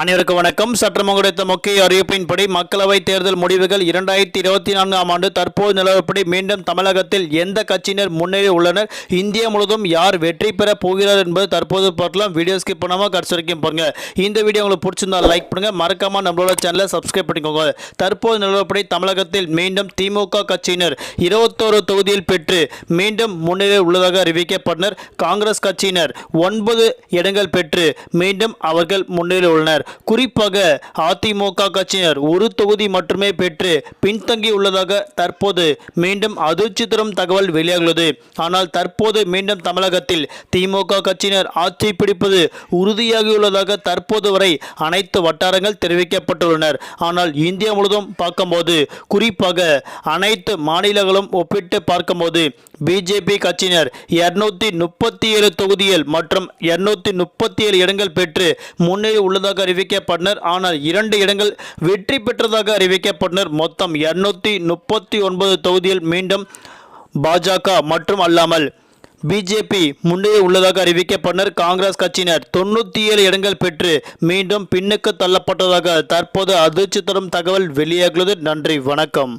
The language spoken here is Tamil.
அனைவருக்கு வணக்கம். சற்றம் கிடைத்த முக்கிய அறிவிப்பின்படி மக்களவைத் தேர்தல் முடிவுகள் இரண்டாயிரத்தி இருபத்தி நான்காம் ஆண்டு தற்போது நிலவரப்படி மீண்டும் தமிழகத்தில் எந்த கட்சியினர் முன்னேறி உள்ளனர் இந்தியா முழுவதும் யார் வெற்றி பெற போகிறார் என்பது தற்போது பார்க்கலாம். வீடியோ ஸ்கிப் பண்ணாமல் கடைசி வரைக்கும் பாருங்க. இந்த வீடியோ உங்களுக்கு பிடிச்சிருந்தா லைக் பண்ணுங்க. மறக்காம நம்மளோட சேனலை சப்ஸ்கிரைப் பண்ணிக்கோங்க. தற்போது நிலவரப்படி தமிழகத்தில் மீண்டும் திமுக கட்சியினர் இருபத்தோரு தொகுதியில் பெற்று மீண்டும் முன்னேறி உள்ளதாக அறிவிக்கப்பட்டனர். காங்கிரஸ் கட்சியினர் ஒன்பது இடங்கள் பெற்று மீண்டும் அவர்கள் முன்னேறி உள்ளனர். குறிப்பாக அதிமுக கட்சியினர் ஒரு தொகுதி மட்டுமே பெற்று பின்தங்கி உள்ளதாக தற்போது மீண்டும் அதிர்ச்சி தரும் தகவல் வெளியாகியுள்ளது ஆனால் தற்போது மீண்டும் தமிழகத்தில் திமுக கட்சியினர் ஆட்சி பிடிப்பது உறுதியாகியுள்ளதாக தற்போது வரை அனைத்து வட்டாரங்கள் தெரிவிக்கப்பட்டுள்ளனர். ஆனால் இந்தியா முழுவதும் பார்க்கும்போது குறிப்பாக அனைத்து மாநிலங்களும் ஒப்பிட்டு பார்க்கும்போது பிஜேபி கட்சியினர் இருநூத்தி முப்பத்தி ஏழு தொகுதியில் மற்றும் இருநூத்தி முப்பத்தி ஏழு இடங்கள் பெற்று முன்னேறி உள்ளதாக அறிவிக்கப்பட்டனர். ஆனால் இரண்டு இடங்கள் வெற்றி பெற்றதாக அறிவிக்கப்பட்டனர். மொத்தம் இருநூத்தி முப்பத்தி ஒன்பது தொகுதியில் மீண்டும் பாஜக மற்றும் அல்லாமல் பிஜேபி முன்னே உள்ளதாக அறிவிக்கப்பட்டனர். காங்கிரஸ் கட்சியினர் தொண்ணூற்றி ஏழு இடங்கள் பெற்று மீண்டும் பின்னுக்கு தள்ளப்பட்டதாக தற்போது அதிர்ச்சி தரும் தகவல் வெளியாகியுள்ளது. நன்றி வணக்கம்.